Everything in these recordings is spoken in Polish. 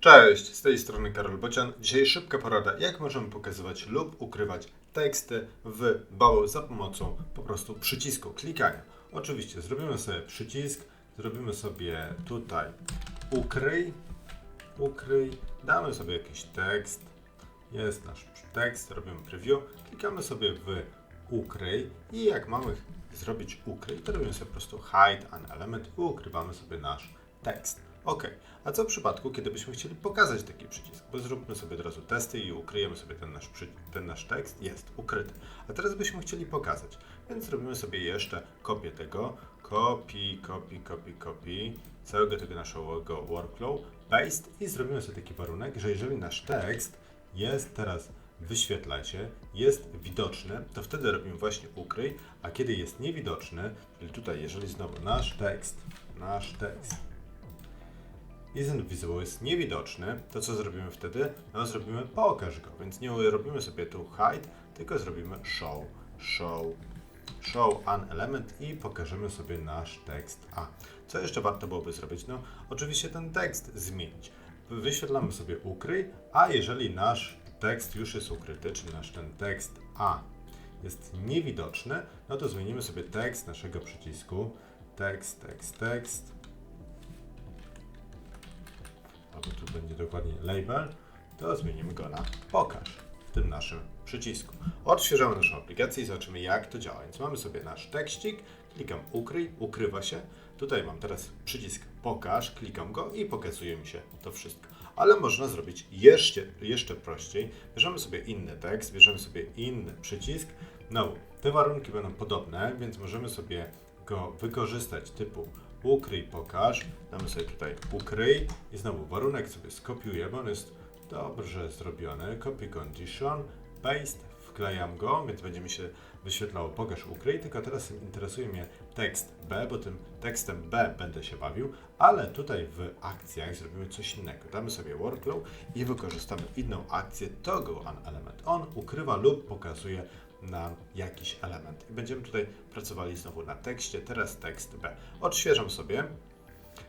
Cześć, z tej strony Karol Bocian. Dzisiaj szybka porada, jak możemy pokazywać lub ukrywać teksty w Bubble za pomocą po prostu przycisku klikania. Oczywiście zrobimy sobie przycisk, zrobimy sobie tutaj ukryj, ukryj, damy sobie jakiś tekst, jest nasz tekst, robimy preview, klikamy sobie w ukryj i jak mamy zrobić ukryj, to robimy sobie po prostu hide an element i ukrywamy sobie nasz tekst. Ok, a co w przypadku, kiedy byśmy chcieli pokazać taki przycisk? Bo zróbmy sobie od razu testy i ukryjemy sobie ten nasz, ten nasz tekst, jest ukryty. A teraz byśmy chcieli pokazać, więc zrobimy sobie jeszcze kopię tego, copy, copy, copy, copy, całego tego naszego workflow, paste i zrobimy sobie taki warunek, że jeżeli nasz tekst jest teraz wyświetlacie, jest widoczny, to wtedy robimy właśnie ukryj, a kiedy jest niewidoczny, czyli tutaj, jeżeli znowu nasz tekst, nasz tekst isn't visible jest niewidoczny, to co zrobimy wtedy? No zrobimy pokaż go, więc nie robimy sobie tu hide, tylko zrobimy show, show, show an element i pokażemy sobie nasz tekst A. Co jeszcze warto byłoby zrobić? No oczywiście ten tekst zmienić. Wyświetlamy sobie ukryj, a jeżeli nasz tekst już jest ukryty, czyli nasz ten tekst A jest niewidoczny, no to zmienimy sobie tekst naszego przycisku. Tekst, tekst, tekst. Albo tu będzie dokładnie label. To zmienimy go na pokaż w tym naszym przycisku. Odświeżamy naszą aplikację i zobaczymy jak to działa. Więc mamy sobie nasz tekstik, klikam ukryj, ukrywa się. Tutaj mam teraz przycisk pokaż, klikam go i pokazuje mi się to wszystko. Ale można zrobić jeszcze, jeszcze prościej. Bierzemy sobie inny tekst, bierzemy sobie inny przycisk. No, te warunki będą podobne, więc możemy sobie go wykorzystać typu ukryj, pokaż. Damy sobie tutaj ukryj i znowu warunek sobie skopiujemy. On jest dobrze zrobiony. Copy condition, paste, wklejam go, więc będzie mi się wyświetlało pokaż, ukryj. Tylko teraz interesuje mnie tekst B, bo tym tekstem B będę się bawił, ale tutaj w akcjach zrobimy coś innego. Damy sobie workflow i wykorzystamy inną akcję toggle an element. On ukrywa lub pokazuje na jakiś element. I będziemy tutaj pracowali znowu na tekście, teraz tekst B. Odświeżam sobie,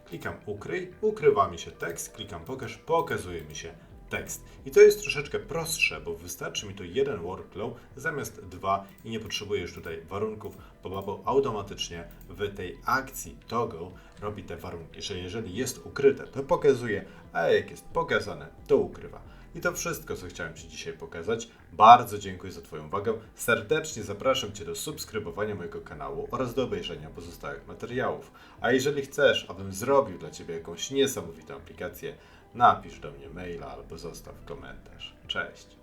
klikam ukryj, ukrywa mi się tekst, klikam pokaż, pokazuje mi się tekst. I to jest troszeczkę prostsze, bo wystarczy mi tu jeden workflow zamiast dwa i nie potrzebuję już tutaj warunków, bo Bubble automatycznie w tej akcji toggle robi te warunki, że jeżeli jest ukryte, to pokazuje, a jak jest pokazane, to ukrywa. I to wszystko, co chciałem Ci dzisiaj pokazać. Bardzo dziękuję za Twoją uwagę. Serdecznie zapraszam Cię do subskrybowania mojego kanału oraz do obejrzenia pozostałych materiałów. A jeżeli chcesz, abym zrobił dla Ciebie jakąś niesamowitą aplikację, napisz do mnie maila albo zostaw komentarz. Cześć!